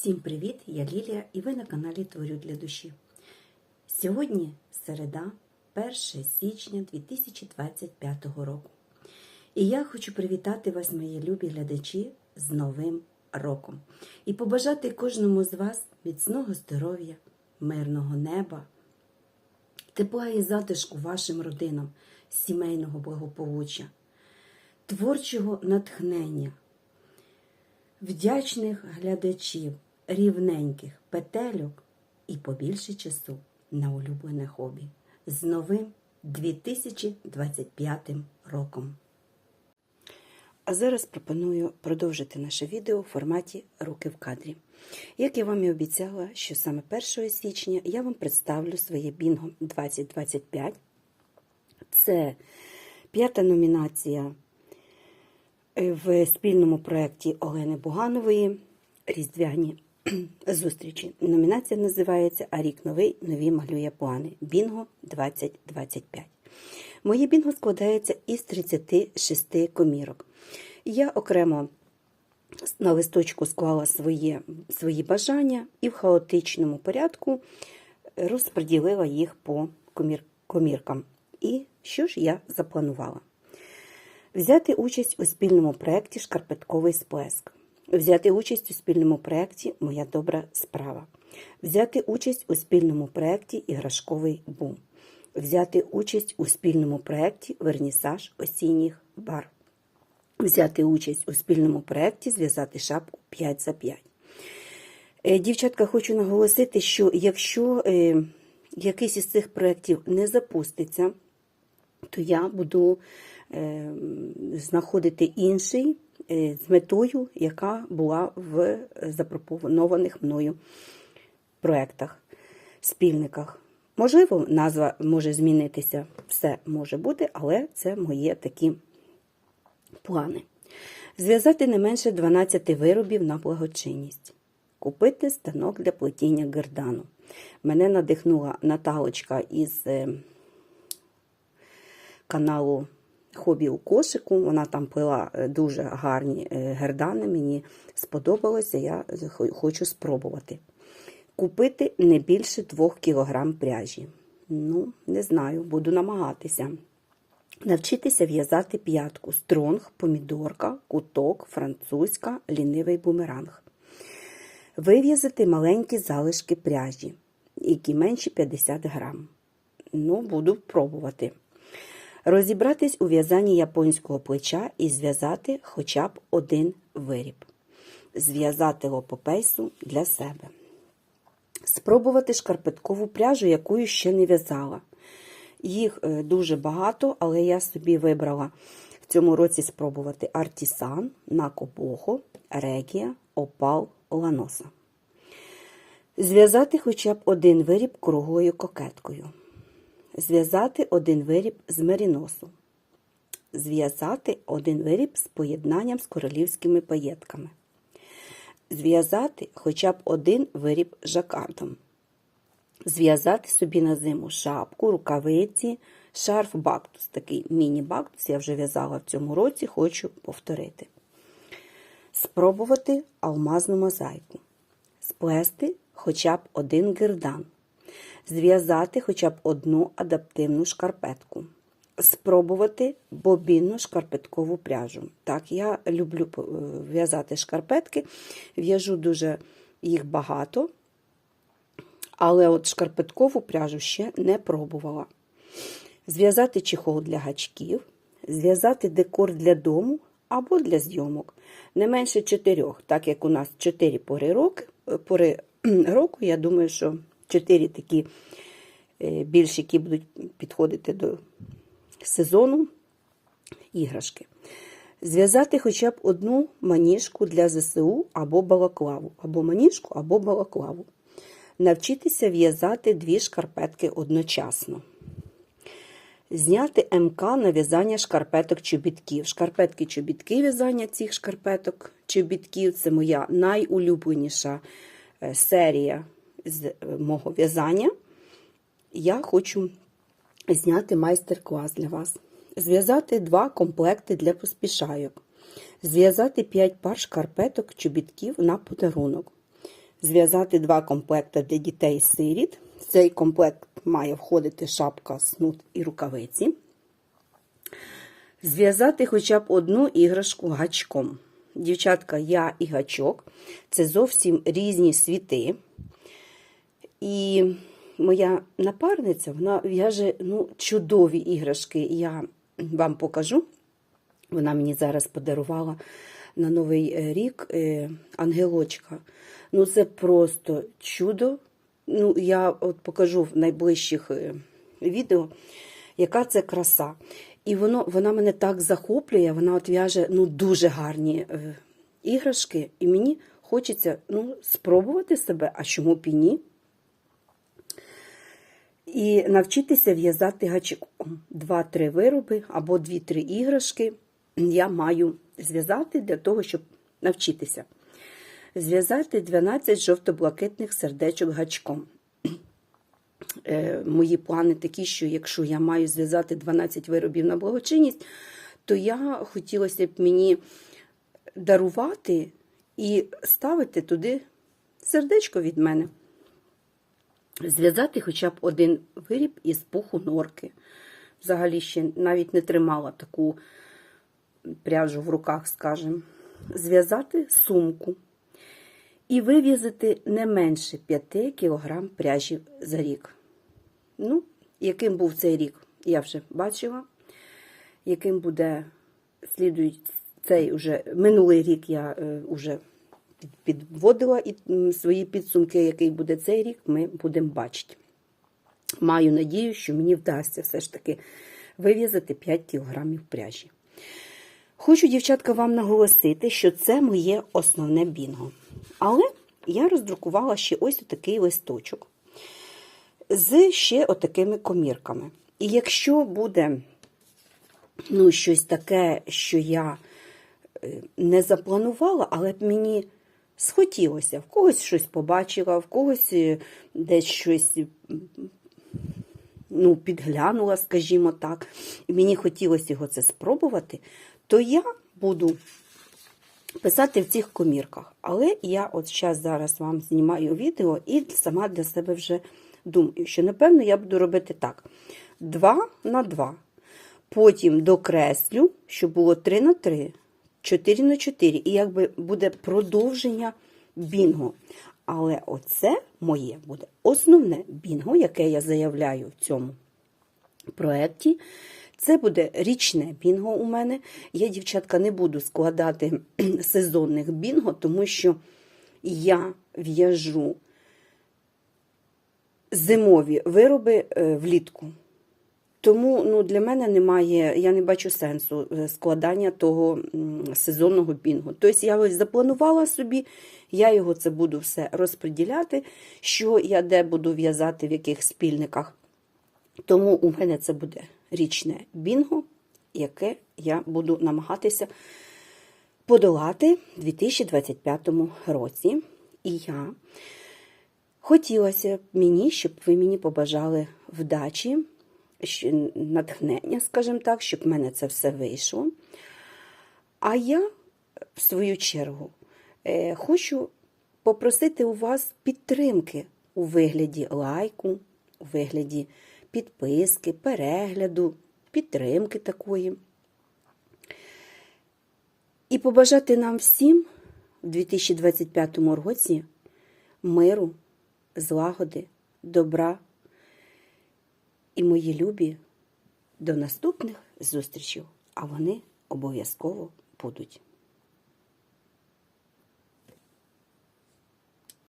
Всім привіт! Я Лілія і ви на каналі Творю для душі. Сьогодні середа, 1 січня 2025 року. І я хочу привітати вас, мої любі глядачі, з Новим роком і побажати кожному з вас міцного здоров'я, мирного неба, тепла і затишку вашим родинам, сімейного благополуччя, творчого натхнення вдячних глядачів, рівненьких петельок і побільше часу на улюблене хобі з новим 2025 роком. А зараз пропоную продовжити наше відео в форматі Руки в кадрі. Як я вам і обіцяла, що саме 1 січня я вам представлю своє Бінго 2025. Це п'ята номінація в спільному проєкті Олени Буганової Різдвяні зустрічі. Номінація називається А рік новий нові малює плани. Бінго 2025. Моє бінго складається із 36 комірок. Я окремо на листочку склала своє, свої бажання і в хаотичному порядку розподілила їх по комір, коміркам. І що ж я запланувала? Взяти участь у спільному проєкті Шкарпетковий сплеск. Взяти участь у спільному проєкті Моя добра справа. Взяти участь у спільному проєкті Іграшковий бум. Взяти участь у спільному проєкті Вернісаж осінніх бар. Взяти участь у спільному проєкті Зв'язати шапку 5 за 5. Е, Дівчатка, хочу наголосити, що якщо е, якийсь із цих проєктів не запуститься, то я буду е, знаходити інший з метою, яка була в запропонованих мною проєктах, спільниках. Можливо, назва може змінитися, все може бути, але це мої такі плани. Зв'язати не менше 12 виробів на благочинність. Купити станок для плетіння гердану. Мене надихнула Наталочка із е, каналу Хобі у кошику. Вона там плела е, дуже гарні е, гердани. Мені сподобалося, я хочу спробувати. Купити не більше 2 кг пряжі. Ну, не знаю, буду намагатися. Навчитися в'язати п'ятку, стронг, помідорка, куток, французька, лінивий бумеранг. Вив'язати маленькі залишки пряжі, які менші 50 грам. Ну, буду пробувати. Розібратись у в'язанні японського плеча і зв'язати хоча б один виріб. Зв'язати лопопейсу для себе. Спробувати шкарпеткову пряжу, якою ще не в'язала. Їх е, дуже багато, але я собі вибрала в цьому році спробувати Артісан, Накобого, Регія, Опал, Ланоса. Зв'язати хоча б один виріб круглою кокеткою. Зв'язати один виріб з меріносу. Зв'язати один виріб з поєднанням з королівськими паєтками. Зв'язати хоча б один виріб жакардом. Зв'язати собі на зиму шапку, рукавиці, шарф бактус. Такий міні-бактус я вже в'язала в цьому році, хочу повторити. Спробувати алмазну мозаїку. Сплести хоча б один гердан. Зв'язати хоча б одну адаптивну шкарпетку. Спробувати бобінну шкарпеткову пряжу. Так, я люблю в'язати шкарпетки, в'яжу дуже їх багато, але от шкарпеткову пряжу ще не пробувала. Зв'язати чехол для гачків, зв'язати декор для дому або для зйомок. Не менше чотирьох, так як у нас чотири пори року, пори року, я думаю, що чотири такі більш, які будуть підходити до сезону іграшки. Зв'язати хоча б одну маніжку для ЗСУ або балаклаву, або маніжку, або балаклаву. Навчитися в'язати дві шкарпетки одночасно. Зняти МК на в'язання шкарпеток чобітків. Шкарпетки чобітки в'язання цих шкарпеток чобітків це моя найулюбленіша серія з мого в'язання. Я хочу зняти майстер-клас для вас. Зв'язати два комплекти для поспішайок. Зв'язати 5 пар шкарпеток чобітків на подарунок. зв'язати два комплекти для дітей сиріт. В цей комплект має входити шапка, снуд і рукавиці. Зв'язати хоча б одну іграшку гачком. Дівчатка, я і гачок це зовсім різні світи. І моя напарниця вона в'яже ну, чудові іграшки. Я вам покажу. Вона мені зараз подарувала на Новий е, рік е, ангелочка. Ну, це просто чудо. Ну, я от покажу в найближчих е, відео, яка це краса. І воно, вона мене так захоплює, вона от в'яже ну, дуже гарні іграшки. І мені хочеться ну, спробувати себе, а чому б і ні? І навчитися в'язати гачком. Два-три вироби або дві-три іграшки я маю зв'язати для того, щоб навчитися. Зв'язати 12 жовто-блакитних сердечок гачком. Е, Мої плани такі, що якщо я маю зв'язати 12 виробів на благочинність, то я хотілося б мені дарувати і ставити туди сердечко від мене. Зв'язати хоча б один виріб із пуху норки. Взагалі ще навіть не тримала таку пряжу в руках, скажімо. Зв'язати сумку і вивізати не менше 5 кг пряжі за рік. Ну, яким був цей рік, я вже бачила. Яким буде слідують цей уже минулий рік я е, вже підводила і свої підсумки, який буде цей рік, ми будемо бачити. Маю надію, що мені вдасться все ж таки вив'язати 5 кілограмів пряжі. Хочу, дівчатка, вам наголосити, що це моє основне бінго. Але я роздрукувала ще ось такий листочок з ще отакими комірками. І якщо буде ну, щось таке, що я е, не запланувала, але мені схотілося, в когось щось побачила, в когось е, десь щось ну, підглянула, скажімо так, і мені хотілося його це спробувати, то я буду писати в цих комірках. Але я от зараз зараз вам знімаю відео і сама для себе вже думаю, що напевно я буду робити так: 2 на 2. Потім докреслю, щоб було 3 на 3, 4 на 4. І якби буде продовження бінго. Але оце моє буде основне бінго, яке я заявляю в цьому проєкті. Це буде річне бінго у мене. Я, дівчатка, не буду складати сезонних бінго, тому що я в'яжу зимові вироби е, влітку. Тому ну, для мене немає, я не бачу сенсу е, складання того сезонного бінгу. Тобто я ось запланувала собі, я його це буду все розподіляти, що я де буду в'язати, в яких спільниках. Тому у мене це буде річне бінго, яке я буду намагатися подолати в 2025 році. І я хотілося б мені, щоб ви мені побажали вдачі, натхнення, скажімо так, щоб в мене це все вийшло. А я, в свою чергу, е, хочу попросити у вас підтримки у вигляді лайку, у вигляді підписки, перегляду, підтримки такої. І побажати нам всім в 2025 році миру, злагоди, добра. І мої любі до наступних зустрічей, а вони обов'язково будуть.